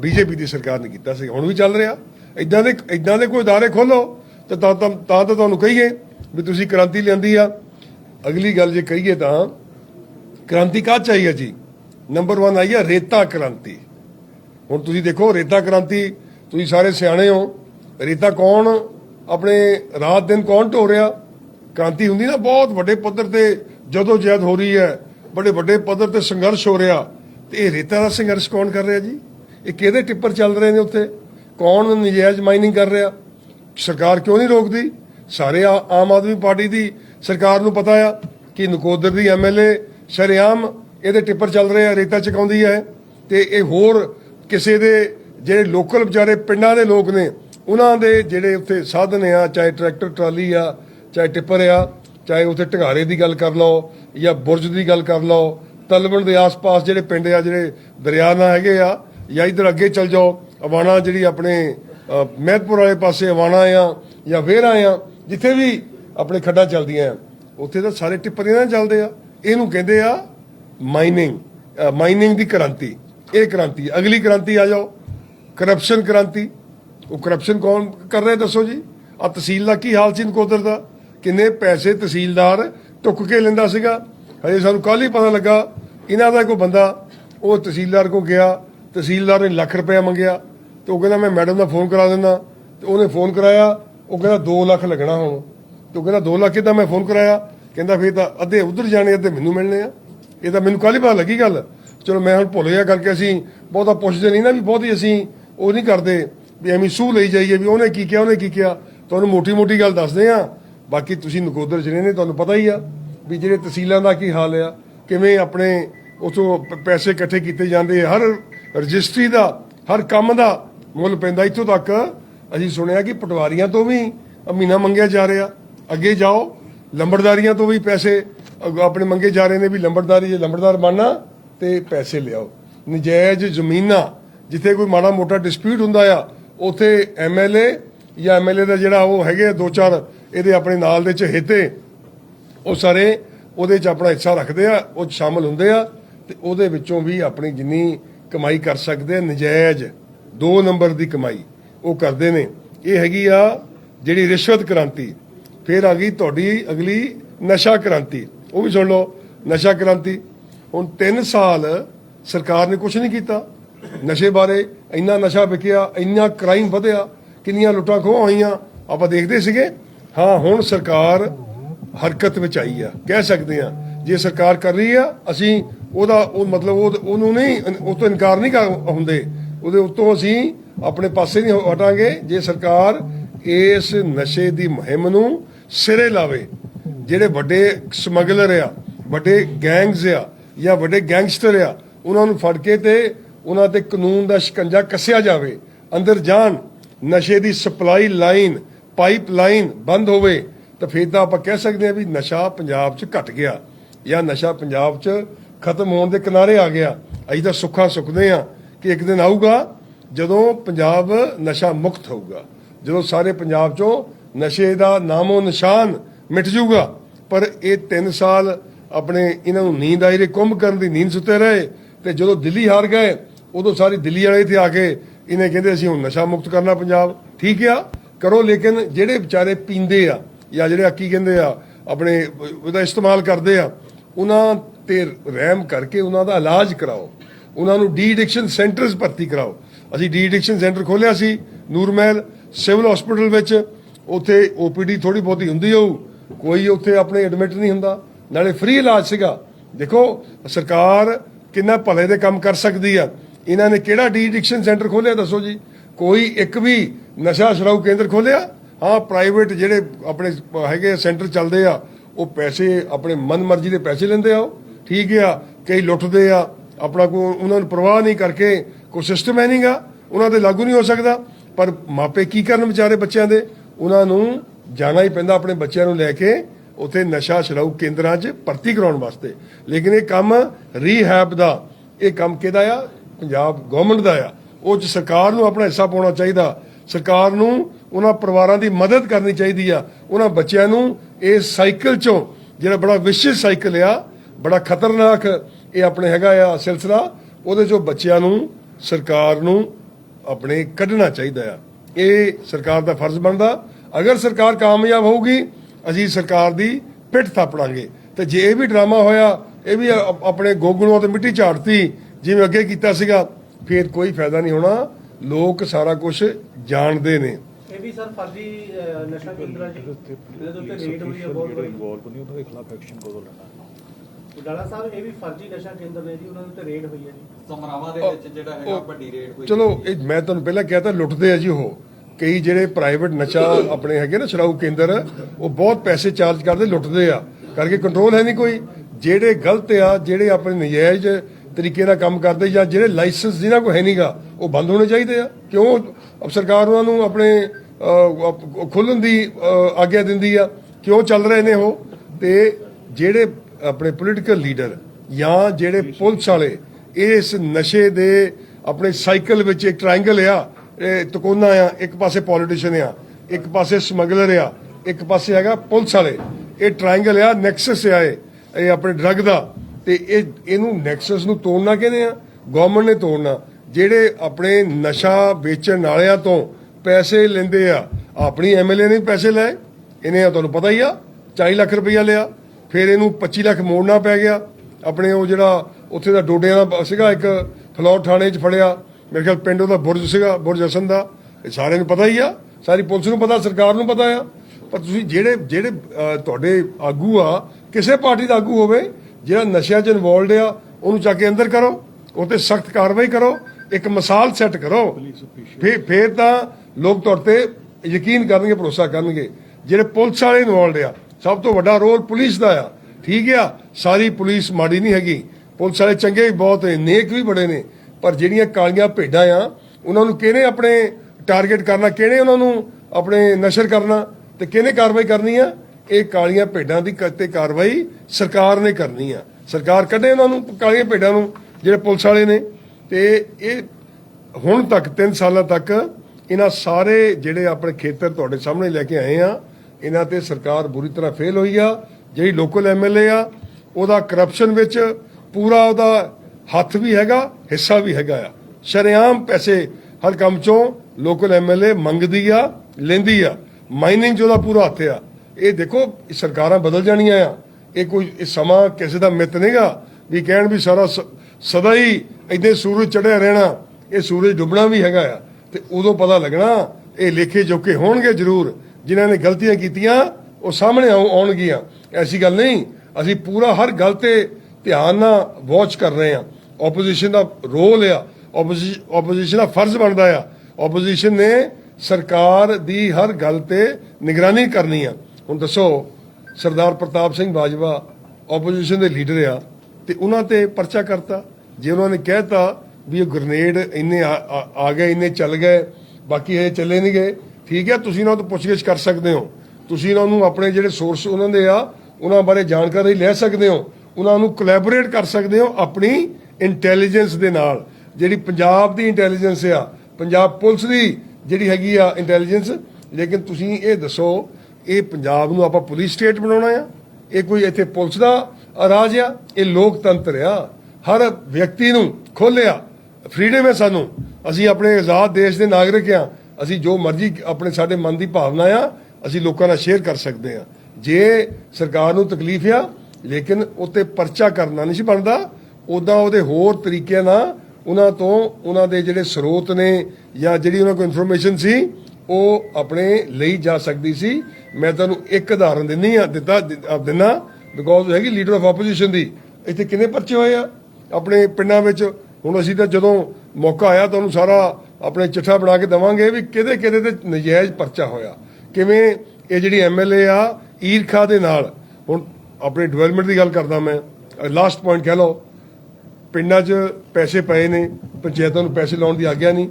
ਬੀਜੇਪੀ ਦੀ ਸਰਕਾਰ ਨੇ ਕੀਤਾ ਸੀ। ਹੁਣ ਵੀ ਚੱਲ ਰਿਹਾ। ਇਦਾਂ ਦੇ ਇਦਾਂ ਦੇ ਕੋਈ ਅਦਾਰੇ ਖੋਲੋ ਤਾਂ ਤਾਂ ਤਾਂ ਤਾਂ ਤੁਹਾਨੂੰ ਕਹੀਏ ਵੀ ਤੁਸੀਂ ਕ੍ਰਾਂਤੀ ਲਿਆਂਦੀ ਆ। ਅਗਲੀ ਗੱਲ ਜੇ ਕਹੀਏ ਤਾਂ ਕ੍ਰਾਂਤੀ ਕਾਹ ਚਾਹੀਏ ਜੀ? ਨੰਬਰ 1 ਆਈ ਆ ਰੇਤਾ ਕ੍ਰਾਂਤੀ। ਹੁਣ ਤੁਸੀਂ ਦੇਖੋ ਰੇਤਾ ਕ੍ਰਾਂਤੀ, ਤੁਸੀਂ ਸਾਰੇ ਸਿਆਣੇ ਹੋ। ਰੇਤਾ ਕੌਣ? ਆਪਣੇ ਰਾਤ ਦਿਨ ਕੌਣ ਢੋ ਰਿਹਾ? ਕ੍ਰਾਂਤੀ ਹੁੰਦੀ ਨਾ, ਬਹੁਤ ਵੱਡੇ ਪੱਧਰ ਤੇ ਜਦੋਂ ਜਹਿਦ ਹੋ ਰਹੀ ਹੈ, ਬੜੇ ਵੱਡੇ ਪੱਧਰ ਤੇ ਸੰਘਰਸ਼ ਹੋ ਰਿਹਾ, ਤੇ ਇਹ ਰੇਤਾ ਦਾ ਸੰਘਰਸ਼ ਕੌਣ ਕਰ ਰਿਹਾ ਜੀ? ਇਹ ਕਿਹਦੇ ਟਿੱਪਰ ਚੱਲ ਰਹੇ ਨੇ ਉੱਥੇ? ਕੌਣ ਨਜਾਇਜ਼ ਮਾਈਨਿੰਗ ਕਰ ਰਿਹਾ? ਸਰਕਾਰ ਕਿਉਂ ਨਹੀਂ ਰੋਕਦੀ? ਸਾਰੇ ਆ- ਆਮ ਆਦਮੀ ਪਾਰਟੀ ਦੀ ਸਰਕਾਰ ਨੂੰ ਪਤਾ ਆ ਕਿ ਨਕੋਦਰ ਦੀ ਐਮਐਲਏ ਸਰਿਆਮ ਇਹਦੇ ਟਿੱਪਰ ਚੱਲ ਰਹੇ ਆ, ਰੇਤਾ ਚਕਾਉਂਦੀ ਹੈ, ਤੇ ਇਹ ਹੋਰ ਕਿਸੇ ਦੇ ਜਿਹੜੇ ਲੋਕਲ ਵਿਚਾਰੇ ਪਿੰਡਾਂ ਦੇ ਲੋਕ ਨੇ, ਉਹਨਾਂ ਦੇ ਜਿਹੜੇ ਉੱਥੇ ਸਾਧਨ ਆ, ਚਾਹੇ ਟਰੈਕਟਰ, ਟਰਾਲੀ ਆ ਚਾਹੇ ਟਿੱਪਰ ਆ ਚਾਹੇ ਉੱਥੇ ਢੰਗਾਰੇ ਦੀ ਗੱਲ ਕਰ ਲਓ ਜਾਂ ਬੁਰਜ ਦੀ ਗੱਲ ਕਰ ਲਓ ਤਲਵਣ ਦੇ ਆਸ-ਪਾਸ ਜਿਹੜੇ ਪਿੰਡ ਆ ਜਿਹੜੇ ਦਰਿਆ ਨਾਲ ਹੈਗੇ ਆ ਜਾਂ ਇਧਰ ਅੱਗੇ ਚੱਲ ਜਾਓ ਅਵਾਣਾ ਜਿਹੜੀ ਆਪਣੇ ਅ, ਮਹਿਤਪੁਰ ਵਾਲੇ ਪਾਸੇ ਅਵਾਣਾ ਆ ਜਾਂ ਵੇਰਾ ਆ ਜਿੱਥੇ ਵੀ ਆਪਣੇ ਖੱਡਾਂ ਚੱਲਦੀਆਂ ਆ ਉੱਥੇ ਤਾਂ ਸਾਰੇ ਟਿੱਪਰ ਇਹਨਾਂ ਨਾਲ ਚੱਲਦੇ ਆ। ਇਹਨੂੰ ਕਹਿੰਦੇ ਆ ਮਾਈਨਿੰਗ ਮਾਈਨਿੰਗ ਦੀ ਕ੍ਰਾਂਤੀ। ਇਹ ਕ੍ਰਾਂਤੀ ਅਗਲੀ ਕ੍ਰਾਂਤੀ ਆ ਜਾਓ ਕਰਪਸ਼ਨ ਕ੍ਰਾਂਤੀ। ਉਹ ਕਰਪਸ਼ਨ ਕੌਣ ਕਰ ਰਿਹਾ ਦੱਸੋ ਜੀ? ਆ ਤਹਿਸੀਲ ਦਾ ਕੀ ਹਾਲ ਸੀ ਨਕੋਦਰ ਦਾ? ਕਿੰਨੇ ਪੈਸੇ ਤਹਿਸੀਲਦਾਰ ਟੁੱਕ ਕੇ ਲੈਂਦਾ ਸੀਗਾ। ਹਜੇ ਸਾਨੂੰ ਕੱਲ ਹੀ ਪਤਾ ਲੱਗਾ, ਇਹਨਾਂ ਦਾ ਕੋਈ ਬੰਦਾ, ਉਹ ਤਹਿਸੀਲਦਾਰ ਕੋ ਗਿਆ, ਤਹਿਸੀਲਦਾਰ ਨੇ ਲੱਖ ਰੁਪਇਆ ਮੰਗਿਆ, ਤੇ ਉਹ ਕਹਿੰਦਾ, ਮੈਂ ਮੈਡਮ ਦਾ ਫੋਨ ਕਰਾ ਦਿੰਦਾ। ਤੇ ਉਹਨੇ ਫੋਨ ਕਰਾਇਆ, ਉਹ ਕਹਿੰਦਾ 2 ਲੱਖ ਲੱਗਣਾ ਹੁਣ। ਤੇ ਉਹ ਕਹਿੰਦਾ 2 ਲੱਖ ਕਿੱਦਾਂ ਮੈਂ ਫੋਨ ਕਰਾਇਆ। ਕਹਿੰਦਾ, ਫੇਰ ਤਾਂ ਅੱਧੇ ਉਧਰ ਜਾਣੇ, ਅੱਧੇ ਮੈਨੂੰ ਮਿਲਣੇ ਆ। ਇਹ ਤਾਂ ਮੈਨੂੰ ਕੱਲ ਹੀ ਪਤਾ ਲੱਗੀ ਗੱਲ। ਚਲੋ, ਮੈਂ ਹੁਣ ਭੁੱਲ ਗਿਆ ਕਰਕੇ ਅਸੀਂ ਬਹੁਤਾ ਪੁੱਛਦੇ ਨਹੀਂ ਨਾ ਵੀ ਬਹੁਤੀ ਅਸੀਂ ਉਹ ਨਹੀਂ ਕਰਦੇ, ਵੀ ਐਵੇਂ ਸੂਹ ਲਈ ਜਾਈਏ, ਵੀ ਉਹਨੇ ਕੀ ਕਿਹਾ, ਉਹਨੇ ਕੀ ਕਿਹਾ। ਤੁਹਾਨੂੰ ਮੋਟੀ-ਮੋਟੀ ਗੱਲ ਦੱਸਦੇ ਆ ਬਾਕੀ ਤੁਸੀਂ ਨਕੋਦਰ ਜਿਹੜੇ ਨੇ, ਤੁਹਾਨੂੰ ਪਤਾ ਹੀ ਆ ਵੀ ਜਿਹੜੇ ਤਹਿਸੀਲਾਂ ਦਾ ਕੀ ਹਾਲ ਆ, ਕਿਵੇਂ ਆਪਣੇ ਉਥੋਂ ਪੈਸੇ ਇਕੱਠੇ ਕੀਤੇ ਜਾਂਦੇ ਹਰ ਰਜਿਸਟਰੀ ਦਾ, ਹਰ ਕੰਮ ਦਾ ਮੁੱਲ ਪੈਂਦਾ। ਇੱਥੋਂ ਤੱਕ ਅਸੀਂ ਸੁਣਿਆ ਕਿ ਪਟਵਾਰੀਆਂ ਤੋਂ ਵੀ ਮਹੀਨਾ ਮੰਗਿਆ ਜਾ ਰਿਹਾ। ਅੱਗੇ ਜਾਓ, ਲੰਬੜਦਾਰੀਆਂ ਤੋਂ ਵੀ ਪੈਸੇ ਆਪਣੇ ਮੰਗੇ ਜਾ ਰਹੇ ਨੇ ਵੀ ਲੰਬੜਦਾਰੀ ਜੇ ਲੰਬੜਦਾਰ ਬਣਨਾ, ਤੇ ਪੈਸੇ ਲਿਆਓ। ਨਜਾਇਜ਼ ਜ਼ਮੀਨਾਂ, ਜਿੱਥੇ ਕੋਈ ਮਾੜਾ ਮੋਟਾ ਡਿਸਪਿਊਟ ਹੁੰਦਾ ਆ, ਉਥੇ ਐਮਐਲਏ ਜਾਂ ਐਮਐਲਏ ਦਾ ਜਿਹੜਾ ਉਹ ਹੈਗੇ ਆ ਦੋ ਚਾਰ ਇਹਦੇ ਆਪਣੇ ਨਾਲ ਦੇ ਚਹੇਤੇ ਉਹ ਸਾਰੇ ਉਹਦੇ ਚ ਆਪਣਾ ਹਿੱਸਾ ਰੱਖਦੇ ਆ, ਉਹ ਸ਼ਾਮਲ ਹੁੰਦੇ ਆ ਤੇ ਉਹਦੇ ਵਿੱਚੋਂ ਵੀ ਆਪਣੀ ਜਿੰਨੀ ਕਮਾਈ ਕਰ ਸਕਦੇ ਆ, ਨਜਾਇਜ਼ ਦੋ ਨੰਬਰ ਦੀ ਕਮਾਈ ਉਹ ਕਰਦੇ ਨੇ। ਇਹ ਹੈਗੀ ਆ ਜਿਹੜੀ ਰਿਸ਼ਵਤ ਕ੍ਰਾਂਤੀ, ਫਿਰ ਆ ਗਈ ਤੁਹਾਡੀ ਅਗਲੀ ਨਸ਼ਾ ਕ੍ਰਾਂਤੀ, ਉਹ ਵੀ ਸੁਣ ਲਓ, ਨਸ਼ਾ ਕ੍ਰਾਂਤੀ। ਹੁਣ 3 ਸਾਲ ਸਰਕਾਰ ਨੇ ਕੁਝ ਨਹੀਂ ਕੀਤਾ, ਨਸ਼ੇ ਬਾਰੇ ਇੰਨਾ ਨਸ਼ਾ ਵਿਕਿਆ, ਇੰਨਾ ਕ੍ਰਾਈਮ ਵਧਿਆ, ਕਿੰਨੀਆਂ ਲੁੱਟਾਂ ਖੋਹਾਂ ਹੋਈਆਂ, ਆਪਾਂ ਦੇਖਦੇ ਸੀਗੇ। ਹਾਂ, ਹੁਣ ਸਰਕਾਰ ਹਰਕਤ ਵਿੱਚ ਆਈ ਆ। ਕਹਿ ਸਕਦੇ ਆ ਜੇ ਸਰਕਾਰ ਕਰ ਰਹੀ ਆ, ਅਸੀਂ ਉਹਦਾ ਉਹ ਮਤਲਬ ਉਹ ਉਹਨੂੰ ਨਹੀਂ, ਉਹ ਤੋਂ ਇਨਕਾਰ ਨਹੀਂ ਕਰ ਹੁੰਦੇ। ਉਹਦੇ ਉੱਤੋਂ ਅਸੀਂ ਆਪਣੇ ਪਾਸੇ ਨਹੀਂ ਹਟਾਂਗੇ। ਜੇ ਸਰਕਾਰ ਇਸ ਨਸ਼ੇ ਦੀ ਮੁਹਿੰਮ ਨੂੰ ਸਿਰੇ ਲਾਵੇ, ਜਿਹੜੇ ਵੱਡੇ ਸਮਗਲਰ ਆ, ਵੱਡੇ ਗੈਂਗਸ ਆ ਜਾਂ ਵੱਡੇ ਗੈਂਗਸਟਰ ਆ, ਉਹਨਾਂ ਨੂੰ ਫੜ ਕੇ ਤੇ ਉਹਨਾਂ ਤੇ ਕਾਨੂੰਨ ਦਾ ਸ਼ਿਕੰਜਾ ਕੱਸਿਆ ਜਾਵੇ, ਅੰਦਰ ਜਾਣ, ਨਸ਼ੇ ਦੀ ਸਪਲਾਈ ਲਾਈਨ ਪਾਈਪ ਲਾਈਨ ਬੰਦ ਹੋਵੇ ਤਾਂ ਫਿਰ ਤਾਂ ਆਪਾਂ ਕਹਿ ਸਕਦੇ ਹਾਂ ਵੀ ਨਸ਼ਾ ਪੰਜਾਬ 'ਚ ਘਟ ਗਿਆ ਜਾਂ ਨਸ਼ਾ ਪੰਜਾਬ 'ਚ ਖਤਮ ਹੋਣ ਦੇ ਕਿਨਾਰੇ ਆ ਗਿਆ। ਅਸੀਂ ਤਾਂ ਸੁੱਖਾਂ ਸੁੱਖਦੇ ਆ ਕਿ ਇੱਕ ਦਿਨ ਆਊਗਾ ਜਦੋਂ ਪੰਜਾਬ ਨਸ਼ਾ ਮੁਕਤ ਹੋਊਗਾ। ਜਦੋਂ ਸਾਰੇ ਪੰਜਾਬ 'ਚੋਂ ਨਸ਼ੇ ਦਾ ਨਾਮੋ ਨਿਸ਼ਾਨ ਮਿਟ ਜਾਊਗਾ। ਪਰ ਇਹ 3 ਸਾਲ ਆਪਣੇ ਇਹਨਾਂ ਨੂੰ ਨੀਂਦ ਆਈ ਰੇ ਕੁੰਭ ਕਰਨ ਦੀ ਨੀਂਦ ਸੁੱਤੇ ਰਹੇ ਤੇ ਜਦੋਂ ਦਿੱਲੀ ਹਾਰ ਗਏ, ਉਦੋਂ ਸਾਰੇ ਦਿੱਲੀ ਵਾਲੇ ਇੱਥੇ ਆ ਕੇ ਇਹਨੇ ਕਹਿੰਦੇ ਅਸੀਂ ਹੁਣ ਨਸ਼ਾ ਮੁਕਤ ਕਰਨਾ ਪੰਜਾਬ। ਠੀਕ ਆ? ਕਰੋ, ਲੇਕਿਨ ਜਿਹੜੇ ਵਿਚਾਰੇ ਪੀਂਦੇ ਆ, ਜਾਂ ਜਿਹੜੇ ਕੀ ਕਹਿੰਦੇ ਆ, ਆਪਣੇ ਉਹਦਾ ਇਸਤੇਮਾਲ ਕਰਦੇ ਆ, ਉਹਨਾਂ ਤੇ ਰਹਿਮ ਕਰਕੇ ਉਹਨਾਂ ਦਾ ਇਲਾਜ ਕਰਾਓ। ਉਹਨਾਂ ਨੂੰ ਡੀ ਐਡਿਕਸ਼ਨ ਸੈਂਟਰਸ ਭਰਤੀ ਕਰਾਓ। ਅਸੀਂ ਡੀ ਐਡਿਕਸ਼ਨ ਸੈਂਟਰ ਖੋਲਿਆ ਸੀ, ਨੂਰਮਹਿਲ, ਸਿਵਲ ਹਸਪੀਟਲ ਵਿੱਚ। ਉੱਥੇ ਓਪੀਡੀ ਥੋੜੀ ਬਹੁਤੀ ਹੁੰਦੀ ਹੋਊ। ਕੋਈ ਉੱਥੇ ਆਪਣੇ ਐਡਮਿਟ ਨਹੀਂ ਹੁੰਦਾ। ਨਾਲੇ ਫ੍ਰੀ ਇਲਾਜ ਸੀਗਾ। ਦੇਖੋ, ਸਰਕਾਰ ਕਿੰਨਾ ਭਲੇ ਦੇ ਕੰਮ ਕਰ ਸਕਦੀ ਆ। ਇਹਨਾਂ ਨੇ ਕਿਹੜਾ ਡੀ ਐਡਿਕਸ਼ਨ ਸੈਂਟਰ ਖੋਲਿਆ ਦੱਸੋ ਜੀ? ਕੋਈ ਇੱਕ ਵੀ ਨਸ਼ਾ ਛੁਡਾਊ ਕੇਂਦਰ ਖੋਲਿਆ ਹਾਂ ਪ੍ਰਾਈਵੇਟ ਜਿਹੜੇ ਆਪਣੇ ਹੈਗੇ ਸੈਂਟਰ ਚੱਲਦੇ ਆ, ਉਹ ਪੈਸੇ ਆਪਣੇ ਮਨ ਮਰਜ਼ੀ ਦੇ ਪੈਸੇ ਲੈਂਦੇ ਆ ਉਹ। ਠੀਕ ਆ, ਕਈ ਲੁੱਟਦੇ ਆ। ਆਪਣਾ ਕੋ ਉਹਨਾਂ ਨੂੰ ਪ੍ਰਵਾਹ ਨਹੀਂ ਕਰਕੇ ਕੋਈ ਸਿਸਟਮ ਹੈ ਨਹੀਂਗਾ ਉਹਨਾਂ ਤੇ ਲਾਗੂ ਨਹੀਂ ਹੋ ਸਕਦਾ। ਪਰ ਮਾਪੇ ਕੀ ਕਰਨ ਵਿਚਾਰੇ ਬੱਚਿਆਂ ਦੇ? ਉਹਨਾਂ ਨੂੰ ਜਾਣਾ ਹੀ ਪੈਂਦਾ ਆਪਣੇ ਬੱਚਿਆਂ ਨੂੰ ਲੈ ਕੇ ਉਥੇ ਨਸ਼ਾ ਛਡਾਊ ਕੇਂਦਰਾਂ 'ਚ ਭਰਤੀ ਕਰਾਉਣ ਵਾਸਤੇ। ਲੇਕਿਨ ਇਹ ਕੰਮ ਰੀਹੈਬ ਦਾ, ਇਹ ਕੰਮ ਕਿਹਦਾ ਆ? ਪੰਜਾਬ ਗਵਰਨਮੈਂਟ ਦਾ ਆ। ਉਹ 'ਚ ਸਰਕਾਰ ਨੂੰ ਆਪਣਾ ਹਿੱਸਾ ਪਾਉਣਾ ਚਾਹੀਦਾ। ਸਰਕਾਰ ਨੂੰ ਉਹਨਾਂ ਪਰਿਵਾਰਾਂ ਦੀ ਮਦਦ ਕਰਨੀ ਚਾਹੀਦੀ ਆ, ਉਹਨਾਂ ਬੱਚਿਆਂ ਨੂੰ ਇਸ ਸਾਈਕਲ 'ਚੋਂ ਜਿਹੜਾ ਬੜਾ ਵਿਸ਼ਿਸ਼ ਸਾਈਕਲ ਆ, ਬੜਾ ਖਤਰਨਾਕ ਇਹ ਆਪਣੇ ਹੈਗਾ ਆ ਸਿਲਸਿਲਾ, ਉਹਦੇ 'ਚੋਂ ਬੱਚਿਆਂ ਨੂੰ, ਸਰਕਾਰ ਨੂੰ ਆਪਣੇ ਕੱਢਣਾ ਚਾਹੀਦਾ ਆ। ਇਹ ਸਰਕਾਰ ਦਾ ਫਰਜ਼ ਬਣਦਾ। ਅਗਰ ਸਰਕਾਰ ਕਾਮਯਾਬ ਹੋਊਗੀ, ਅਸੀਂ ਸਰਕਾਰ ਦੀ ਪਿੱਠ ਥਾਪੜਾਂਗੇ। ਤੇ ਜੇ ਇਹ ਵੀ ਡਰਾਮਾ ਹੋਇਆ, ਇਹ ਵੀ ਆਪਣੇ ਗੋਗਣੋਂ ਤੇ ਮਿੱਟੀ ਝਾੜਤੀ, ਜਿਵੇਂ ਅੱਗੇ ਕੀਤਾ ਸੀਗਾ, ਫਿਰ ਕੋਈ ਫਾਇਦਾ ਨਹੀਂ ਹੋਣਾ। ਲੋਕ ਸਾਰਾ ਕੁਝ ਜਾਣਦੇ ਨੇ। ਇਹ ਵੀ ਸਰ ਫਰਜ਼ੀ ਅਹ, ਨਸ਼ਾ ਕੇਂਦਰਾਂ ਚ ਇਹਦੇ ਉੱਤੇ ਰੇਡ ਹੋਈ ਹੈ ਬਹੁਤ ਬੜੀ। ਇਨਵੋਲਵ ਨਹੀਂ ਉਹਨਾਂ ਦੇ ਖਿਲਾਫ ਐਕਸ਼ਨ ਕਦੋਂ ਲੈਣਾ ਉਡਾਲਾ ਸਾਹਿਬ ਇਹ ਵੀ ਫਰਜ਼ੀ ਨਸ਼ਾ ਕੇਂਦਰ ਨੇ ਜੀ ਉਹਨਾਂ ਦੇ ਉੱਤੇ ਰੇਡ ਹੋਈ ਹੈ ਜੀ। ਸਮਰਾਵਾਂ ਦੇ ਉਹ- ਵਿੱਚ ਜਿਹੜਾ ਹੈਗਾ ਉਹ- ਵੱਡੀ ਰੇਡ ਹੋਈ ਚਲੋ ਇਹ ਮੈਂ ਤੁਹਾਨੂੰ ਪਹਿਲਾਂ ਕਿਹਾ ਤਾਂ ਲੁੱਟਦੇ ਆ ਜੀ ਉਹ। ਕਈ ਜਿਹੜੇ ਪ੍ਰਾਈਵੇਟ ਨਸ਼ਾ ਆਪਣੇ ਹੈਗੇ ਨਾ ਛਡਾਊ ਕੇਂਦਰ ਉਹ ਬਹੁਤ ਪੈਸੇ ਚਾਰਜ ਕਰਦੇ ਲੁੱਟਦੇ ਆ। ਕਰਕੇ ਕੰਟਰੋਲ ਹੈ ਨਹੀਂ ਕੋਈ। ਜਿਹੜੇ ਗਲਤ ਆ ਜਿਹੜੇ ਆਪਣੇ ਨਜਾਇਜ਼ ਤਰੀਕੇ ਨਾਲ ਕੰਮ ਕਰਦੇ ਜਾਂ ਜਿਹੜੇ ਲਾਇਸੈਂਸ ਜਿਨ੍ਹਾਂ ਕੋ ਹੈ ਨਹੀਂਗਾ ਉਹ ਬੰਦ ਹੋਣੇ ਚਾਹੀਦੇ ਆ। ਕਿਉਂ? ਅਬ ਸਰਕਾਰ ਉਹਨਾਂ ਨੂੰ ਆਪਣੇ ਖੋਲਣ ਦੀ ਆਗਿਆ ਦਿੰਦੀ ਆ। ਕਿਉਂ ਚੱਲ ਰਹੇ ਨੇ ਉਹ? ਤੇ ਜਿਹੜੇ ਆਪਣੇ ਪੋਲੀਟੀਕਲ ਲੀਡਰ ਜਾਂ ਜਿਹੜੇ ਪੁਲਿਸ ਵਾਲੇ, ਇਸ ਨਸ਼ੇ ਦੇ ਆਪਣੇ ਸਾਈਕਲ ਵਿੱਚ ਇੱਕ ਟ੍ਰਾਇੰਗਲ ਆ ਤਕੋਨਾ ਆ, ਇੱਕ ਪਾਸੇ ਪੋਲੀਟੀਸ਼ੀਅਨ ਆ, ਇੱਕ ਪਾਸੇ ਸਮਗਲਰ ਆ, ਇੱਕ ਪਾਸੇ ਹੈਗਾ ਪੁਲਿਸ ਵਾਲੇ। ਇਹ ਟ੍ਰਾਇੰਗਲ ਆ ਨੈਕਸਸ ਆ ਇਹ ਆਪਣੇ ਡਰੱਗ ਦਾ। ਤੇ ਇਹ, ਇਹਨੂੰ ਨੈਕਸਸ ਨੂੰ ਤੋੜਨਾ ਕਹਿੰਦੇ ਆ? ਗਵਰਨਮੈਂਟ ਨੇ ਤੋੜਨਾ। ਜਿਹੜੇ ਆਪਣੇ ਨਸ਼ਾ ਵੇਚਣ ਵਾਲਿਆਂ ਤੋਂ ਪੈਸੇ ਲੈਂਦੇ ਆ, ਆਪਣੀ ਐਮਐਲਏ ਨੇ ਪੈਸੇ ਲਏ। ਇਹਨੇ ਤੁਹਾਨੂੰ ਪਤਾ ਹੀ ਆ 40 ਲੱਖ ਰੁਪਈਆ ਲਿਆ। ਫਿਰ ਇਹਨੂੰ 25 ਲੱਖ ਮੋੜਨਾ ਪੈ ਗਿਆ। ਆਪਣੇ ਉਹ ਜਿਹੜਾ ਉੱਥੇ ਦਾ ਡੋਡਿਆਂ ਦਾ ਸੀਗਾ ਇੱਕ, ਫਲੌਰ ਥਾਣੇ 'ਚ ਫੜਿਆ। ਮੇਰੇ ਖਿਆਲ ਪਿੰਡ ਉਹਦਾ ਬੁਰਜ ਸੀਗਾ, ਬੁਰਜ ਹਸਨ ਦਾ। ਇਹ ਸਾਰਿਆਂ ਨੂੰ ਪਤਾ ਹੀ ਆ। ਸਾਰੀ ਪੁਲਿਸ ਨੂੰ ਪਤਾ, ਸਰਕਾਰ ਨੂੰ ਪਤਾ ਆ। ਪਰ ਤੁਸੀਂ ਜਿਹੜੇ ਜਿਹੜੇ ਤੁਹਾਡੇ ਆਗੂ ਆ, ਕਿਸੇ ਪਾਰਟੀ ਦਾ ਆਗੂ ਹੋਵੇ ਜਿਹੜਾ ਨਸ਼ਿਆਂ 'ਚ ਇਨਵੋਲਡ ਆ ਉਹਨੂੰ ਚੱਕ ਕੇ ਅੰਦਰ ਕਰੋ ਉਹ ਤੇ ਸਖਤ ਕਾਰਵਾਈ ਕਰੋ ਇੱਕ ਮਿਸਾਲ ਸੈੱਟ ਕਰੋ। ਫਿਰ ਫਿਰ ਤਾਂ ਲੋਕ ਤੁਹਾਡੇ ਤੇ ਯਕੀਨ ਕਰਨਗੇ ਭਰੋਸਾ ਕਰਨਗੇ। ਜਿਹੜੇ ਪੁਲਿਸ ਵਾਲੇ ਇਨਵੋਲਡ ਆ ਸਭ ਤੋਂ ਵੱਡਾ ਰੋਲ ਪੁਲਿਸ ਦਾ ਆ। ਠੀਕ ਆ ਸਾਰੀ ਪੁਲਿਸ ਮਾੜੀ ਨਹੀਂ ਹੈਗੀ। ਪੁਲਿਸ ਵਾਲੇ ਚੰਗੇ ਵੀ ਬਹੁਤ ਨੇ ਨੇਕ ਵੀ ਬੜੇ ਨੇ। ਪਰ ਜਿਹੜੀਆਂ ਕਾਲੀਆਂ ਭੇਡਾਂ ਆ ਉਹਨਾਂ ਨੂੰ ਕਿਹਨੇ ਆਪਣੇ ਟਾਰਗੇਟ ਕਰਨਾ ਕਿਹਨੇ ਉਹਨਾਂ ਨੂੰ ਆਪਣੇ ਨਸ਼ਰ ਕਰਨਾ ਤੇ ਕਿਹਨੇ ਕਾਰਵਾਈ ਕਰਨੀ ਆ? ਇਹ ਕਾਲੀਆਂ ਭੇਡਾਂ ਦੀ ਤੇ ਕਾਰਵਾਈ ਸਰਕਾਰ ਨੇ ਕਰਨੀ ਆ। ਸਰਕਾਰ ਕੱਢੇ ਉਹਨਾਂ ਨੂੰ, ਕਾਲੀਆਂ ਭੇਡਾਂ ਨੂੰ, ਜਿਹੜੇ ਪੁਲਿਸ ਵਾਲੇ ਨੇ। ਤੇ ਇਹ ਹੁਣ ਤੱਕ 3 ਸਾਲਾਂ ਤੱਕ ਇਹਨਾਂ ਸਾਰੇ ਜਿਹੜੇ ਆਪਣੇ ਖੇਤਰ ਤੁਹਾਡੇ ਸਾਹਮਣੇ ਲੈ ਕੇ ਆਏ ਆ, ਇਹਨਾਂ ਤੇ ਸਰਕਾਰ ਬੁਰੀ ਤਰ੍ਹਾਂ ਫੇਲ ਹੋਈ ਆ। ਜਿਹੜੀ ਲੋਕਲ ਐਮਐਲਏ ਆ, ਉਹਦਾ ਕਰਪਸ਼ਨ ਵਿੱਚ ਪੂਰਾ ਉਹਦਾ ਹੱਥ ਵੀ ਹੈਗਾ, ਹਿੱਸਾ ਵੀ ਹੈਗਾ ਆ। ਸ਼ਰੇਆਮ ਪੈਸੇ ਹਰ ਕੰਮ ਚੋਂ ਲੋਕਲ ਐਮਐਲਏ ਮੰਗਦੀ ਆ, ਲੈਂਦੀ ਆ। ਮਾਈਨਿੰਗ 'ਚ ਉਹਦਾ ਪੂਰਾ ਹੱਥ ਆ। ਇਹ ਦੇਖੋ ਸਰਕਾਰਾਂ ਬਦਲ ਜਾਣੀਆਂ ਆ। ਇਹ ਕੋਈ ਸਮਾਂ ਕਿਸੇ ਦਾ ਮਿੱਤ ਨਹੀਂਗਾ ਵੀ ਕਹਿਣ ਵੀ ਸਾਰਾ ਸ- ਸਦਾ ਹੀ ਇਦਾਂ ਸੂਰਜ ਚੜਿਆ ਰਹਿਣਾ, ਇਹ ਸੂਰਜ ਡੁੱਬਣਾ ਵੀ ਹੈਗਾ ਆ। ਤੇ ਉਦੋਂ ਪਤਾ ਲੱਗਣਾ, ਇਹ ਲੇਖੇ ਜੋਕੇ ਹੋਣਗੇ ਜ਼ਰੂਰ। ਜਿਨ੍ਹਾਂ ਨੇ ਗਲਤੀਆਂ ਕੀਤੀਆਂ, ਉਹ ਸਾਹਮਣੇ ਆਉ- ਆਉਣਗੀਆਂ। ਐਸੀ ਗੱਲ ਨਹੀਂ, ਅਸੀਂ ਪੂਰਾ ਹਰ ਗੱਲ ਤੇ ਧਿਆਨ ਨਾਲ ਵਾਚ ਕਰ ਰਹੇ ਆ ਆਪੋਜੀਸ਼ਨ ਦਾ ਰੋਲ ਆ ਆਪੋਜੀਸ਼ਨ ਦਾ ਫਰਜ਼ ਬਣਦਾ ਆ। ਆਪੋਜੀਸ਼ਨ ਨੇ ਸਰਕਾਰ ਦੀ ਹਰ ਗੱਲ ਤੇ ਨਿਗਰਾਨੀ ਕਰਨੀ ਆ। ਹੁਣ ਦੱਸੋ, ਸਰਦਾਰ ਪ੍ਰਤਾਪ ਸਿੰਘ ਬਾਜਵਾ ਆਪੋਜੀਸ਼ਨ ਦੇ ਲੀਡਰ ਆ ਤੇ ਉਹਨਾਂ ਤੇ ਪਰਚਾ ਕਰਤਾ। ਜੇ ਉਹਨਾਂ ਨੇ ਕਹਿਤਾ ਵੀ ਇਹ ਗ੍ਰਨੇਡ ਇੰਨੇ ਆ- ਗਏ, ਇੰਨੇ ਚੱਲ ਗਏ, ਬਾਕੀ ਇਹ ਚੱਲੇ ਨਹੀਂ ਗਏ, ਠੀਕ ਹੈ, ਤੁਸੀਂ ਉਹਨਾਂ ਤੋਂ ਪੁੱਛਗਿੱਛ ਕਰ ਸਕਦੇ ਹੋ। ਤੁਸੀਂ ਉਹਨਾਂ ਨੂੰ ਆਪਣੇ ਜਿਹੜੇ ਸੋਰਸ ਉਹਨਾਂ ਦੇ ਆ, ਉਹਨਾਂ ਬਾਰੇ ਜਾਣਕਾਰੀ ਲੈ ਸਕਦੇ ਹੋ। ਉਹਨਾਂ ਨੂੰ ਕੋਲੈਬੋਰੇਟ ਕਰ ਸਕਦੇ ਹੋ ਆਪਣੀ ਇੰਟੈਲੀਜੈਂਸ ਦੇ ਨਾਲ। ਜਿਹੜੀ ਪੰਜਾਬ ਦੀ ਇੰਟੈਲੀਜੈਂਸ ਆ, ਪੰਜਾਬ ਪੁਲਿਸ ਦੀ ਜਿਹੜੀ ਹੈਗੀ ਆ ਇੰਟੈਲੀਜੈਂਸ ਲੇਕਿਨ ਤੁਸੀਂ ਇਹ ਦੱਸੋ ਇਹ ਪੰਜਾਬ ਨੂੰ ਆਪਾਂ ਪੁਲਿਸ ਸਟੇਟ ਬਣਾਉਣਾ ਆ। ਇਹ ਕੋਈ ਇੱਥੇ ਪੁਲਿਸ ਦਾ ਰਾਜ ਆ, ਇਹ ਲੋਕਤੰਤਰ ਆ। ਹਰ ਵਿਅਕਤੀ ਨੂੰ ਖੋਲਿਆ ਫਰੀडम ਹੈ ਸਾਨੂੰ। ਅਸੀਂ ਆਪਣੇ ਆਜ਼ਾਦ ਦੇਸ਼ ਦੇ ਨਾਗਰਿਕ ਆ। ਅਸੀਂ ਜੋ ਮਰਜ਼ੀ ਆਪਣੇ ਸਾਡੇ ਮਨ ਦੀ ਭਾਵਨਾ ਆ, ਅਸੀਂ ਲੋਕਾਂ ਨਾਲ ਸ਼ੇਅਰ ਕਰ ਸਕਦੇ ਆ। ਜੇ ਸਰਕਾਰ ਨੂੰ ਤਕਲੀਫ ਆ, ਲੇਕਿਨ ਉੱਤੇ ਪਰਚਾ ਕਰਨਾ ਨਹੀਂ ਸੀ ਬਣਦਾ ਉਦਾਂ ਉਹਦੇ ਹੋਰ ਤਰੀਕਿਆਂ ਨਾਲ ਉਹਨਾਂ ਤੋਂ ਉਹਨਾਂ ਦੇ ਜਿਹੜੇ ਸਰੋਤ ਨੇ ਜਾਂ ਜਿਹੜੀ ਉਹਨਾਂ ਕੋਲ ਇਨਫੋਰਮੇਸ਼ਨ ਸੀ ਉਹ ਆਪਣੇ ਲਈ ਜਾ ਸਕਦੀ ਸੀ। ਮੈਂ ਤੁਹਾਨੂੰ ਇੱਕ ਉਦਾਹਰਨ ਦਿੰਨੀ ਆ, ਦਿੱਤਾ, ਦਿ- ਦਿੰਨਾ। ਬਿਕੋਜ਼ ਹੈਗੀ ਲੀਡਰ ਆਫ ਆਪੋਜੀਸ਼ਨ ਦੀ। ਇੱਥੇ ਕਿੰਨੇ ਪਰਚੇ ਹੋਏ ਆ? ਆਪਣੇ ਪਿੰਡਾਂ ਵਿੱਚ। ਹੁਣ ਅਸੀਂ ਤਾਂ ਜਦੋਂ ਮੌਕਾ ਆਇਆ ਤੁਹਾਨੂੰ ਸਾਰਾ ਆਪਣੇ ਚਿੱਠਾ ਬਣਾ ਕੇ ਦਵਾਂਗੇ ਵੀ ਕਿਹਦੇ ਕਿਹਦੇ ਤੇ ਨਜਾਇਜ਼ ਪਰਚਾ ਹੋਇਆ। ਕਿਵੇਂ ਇਹ ਜਿਹੜੀ ਐਮਐਲਏ ਆ, ਈਰਖਾ ਦੇ ਨਾਲ। ਹੁਣ ਆਪਣੇ ਡਿਵੈਲਪਮੈਂਟ ਦੀ ਗੱਲ ਕਰਦਾ ਮੈਂ। ਲਾਸਟ ਪੁਆਇੰਟ ਕਹਿ ਲਓ। ਪਿੰਡਾਂ 'ਚ ਪੈਸੇ ਪਏ ਨੇ। ਪੰਚਾਇਤਾਂ ਨੂੰ ਪੈਸੇ ਲਾਉਣ ਦੀ ਆਗਿਆ ਨਹੀਂ।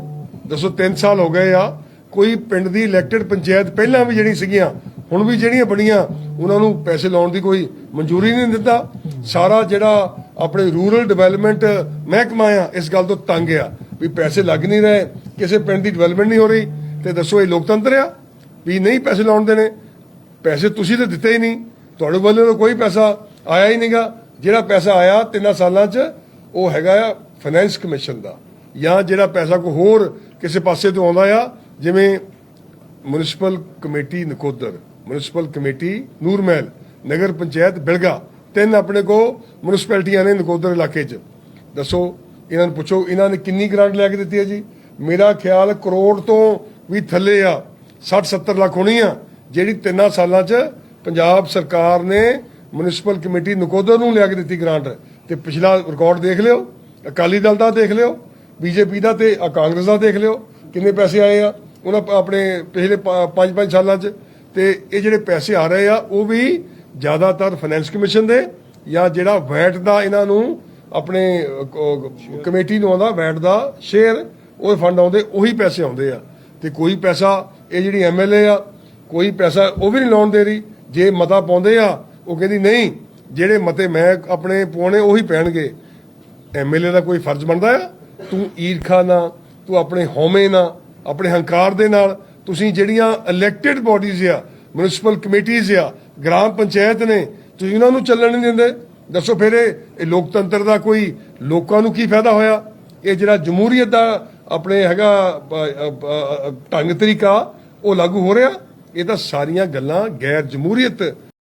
ਦੱਸੋ 3 ਸਾਲ ਹੋ ਗਏ ਆ। ਕੋਈ ਪਿੰਡ ਦੀ ਇਲੈਕਟਿਡ ਪੰਚਾਇਤ ਪਹਿਲਾਂ ਵੀ ਜਿਹੜੀ ਸੀਗੀਆਂ, ਹੁਣ ਵੀ ਜਿਹੜੀਆਂ ਬਣੀਆਂ, ਉਹਨਾਂ ਨੂੰ ਪੈਸੇ ਲਾਉਣ ਦੀ ਕੋਈ ਮਨਜ਼ੂਰੀ ਨਹੀਂ ਦਿੱਤਾ। ਸਾਰਾ ਜਿਹੜਾ ਆਪਣੇ ਰੂਰਲ ਡਿਵੈਲਪਮੈਂਟ ਮਹਿਕਮਾ ਆ, ਇਸ ਗੱਲ ਤੋਂ ਤੰਗ ਆ ਵੀ ਪੈਸੇ ਲੱਗ ਨਹੀਂ ਰਹੇ, ਕਿਸੇ ਪਿੰਡ ਦੀ ਡਿਵੈਲਪਮੈਂਟ ਨਹੀਂ ਹੋ ਰਹੀ। ਤੇ ਦੱਸੋ ਇਹ ਲੋਕਤੰਤਰ ਆ ਵੀ ਨਹੀਂ ਪੈਸੇ ਲਾਉਣ ਦੇ ਨੇ ਪੈਸੇ ਤੁਸੀਂ ਤਾਂ ਦਿੱਤੇ ਹੀ ਨਹੀਂ। ਤੁਹਾਡੇ ਵੱਲੋਂ ਤਾਂ ਕੋਈ ਪੈਸਾ ਆਇਆ ਹੀ ਨਹੀਂਗਾ। ਜਿਹੜਾ ਪੈਸਾ ਆਇਆ ਤਿੰਨਾਂ ਸਾਲਾਂ 'ਚ, ਉਹ ਹੈਗਾ ਆ ਫਾਈਨੈਂਸ ਕਮਿਸ਼ਨ ਦਾ। ਜਾਂ ਜਿਹੜਾ ਪੈਸਾ ਕੋਈ ਹੋਰ ਕਿਸੇ ਪਾਸੇ ਤੋਂ ਆਉਂਦਾ ਆ ਜਿਵੇਂ municipal committee Nakodar municipal committee Nurmahal, Nagar Panchayat Bilga, ਤਿੰਨ ਆਪਣੇ ਕੋ ਮਿਊਨਿਸਪੈਲਿਟੀਆਂ ਨੇ ਨਕੋਦਰ ਇਲਾਕੇ 'ਚ। ਦੱਸੋ, ਇਹਨਾਂ ਨੂੰ ਪੁੱਛੋ, ਇਹਨਾਂ ਨੇ ਕਿੰਨੀ ਗ੍ਰਾਂਟ ਲੈ ਕੇ ਦਿੱਤੀ ਹੈ ਜੀ? ਮੇਰਾ ਖਿਆਲ ਕਰੋੜ ਤੋਂ ਵੀ ਥੱਲੇ ਆ 60 70 ਲੱਖ ਹੋਣੀ ਆ, ਜਿਹੜੀ ਤਿੰਨਾਂ ਸਾਲਾਂ 'ਚ ਪੰਜਾਬ ਸਰਕਾਰ ਨੇ ਮਿਊਨਿਸਪਲ ਕਮੇਟੀ ਨਕੋਦਰ ਨੂੰ ਲਿਆ ਕੇ ਦਿੱਤੀ ਗ੍ਰਾਂਟ ਤੇ ਪਿਛਲਾ ਰਿਕਾਰਡ ਦੇਖ ਲਿਓ, ਅਕਾਲੀ ਦਲ ਦਾ ਦੇਖ ਲਿਓ, ਬੀਜੇਪੀ ਦਾ ਤੇ ਕਾਂਗਰਸ ਦਾ ਦੇਖ ਲਿਓ, ਕਿੰਨੇ ਪੈਸੇ ਆਏ ਆ? ਉਹਨਾਂ ਆਪਣੇ ਪਿਛਲੇ 5-5 ਸਾਲਾਂ 'ਚ। ਤੇ ਇਹ ਜਿਹੜੇ ਪੈਸੇ ਆ ਰਹੇ ਆ ਉਹ ਵੀ ਜ਼ਿਆਦਾਤਰ ਫਾਈਨੈਂਸ ਕਮਿਸ਼ਨ ਦੇ ਜਾਂ ਜਿਹੜਾ ਵੈਟ ਦਾ ਇਹਨਾਂ ਨੂੰ ਆਪਣੇ ਕਮੇਟੀ ਨੂੰ ਆਉਂਦਾ ਵੈਟ ਦਾ ਸ਼ੇਅਰ ਉਹ ਫੰਡ ਆਉਂਦੇ ਉਹੀ ਪੈਸੇ ਆਉਂਦੇ ਆ। ਤੇ ਕੋਈ ਪੈਸਾ ਇਹ ਜਿਹੜੀ ਐਮਐਲਏ ਆ ਕੋਈ ਪੈਸਾ ਉਹ ਵੀ ਨਹੀਂ ਲਾਉਣ ਦੇ ਰਹੀ। ਜੇ ਮਤਾ ਪਾਉਂਦੇ ਆ ਉਹ ਕਹਿੰਦੀ ਨਹੀਂ ਜਿਹੜੇ ਮਤੇ ਮੈਂ ਆਪਣੇ ਪਾਉਣੇ ਉਹੀ ਪੈਣਗੇ। ਐਮਐਲਏ ਦਾ ਕੋਈ ਫਰਜ਼ ਬਣਦਾ ਆ? ਤੂੰ ਈਰਖਾ ਨਾ ਤੂੰ ਆਪਣੇ ਹਉਮੈ ਨਾ। ਆਪਣੇ ਹੰਕਾਰ ਦੇ ਨਾਲ ਤੁਸੀਂ ਜਿਹੜੀਆਂ ਇਲੈਕਟਿਡ ਬਾਡੀਜ਼ ਆ ਮਿਊਨਿਸਪਲ ਕਮੇਟੀਆਂ ਆ, ਗ੍ਰਾਮ ਪੰਚਾਇਤ ਨੇ, ਤੁਸੀਂ ਉਹਨਾਂ ਨੂੰ ਚੱਲਣ ਨਹੀਂ ਦਿੰਦੇ। ਦੱਸੋ ਫਿਰ ਇਹ ਲੋਕਤੰਤਰ ਦਾ ਕੋਈ, ਲੋਕਾਂ ਨੂੰ ਕੀ ਫਾਇਦਾ ਹੋਇਆ? ਇਹ ਜਿਹੜਾ ਜਮਹੂਰੀਅਤ ਦਾ ਆਪਣੇ ਹੈਗਾ ਢੰਗ ਤਰੀਕਾ, ਉਹ ਲਾਗੂ ਹੋ ਰਿਹਾ? ਇਹ ਤਾਂ ਸਾਰੀਆਂ ਗੱਲਾਂ ਗੈਰ ਜਮਹੂਰੀਅਤ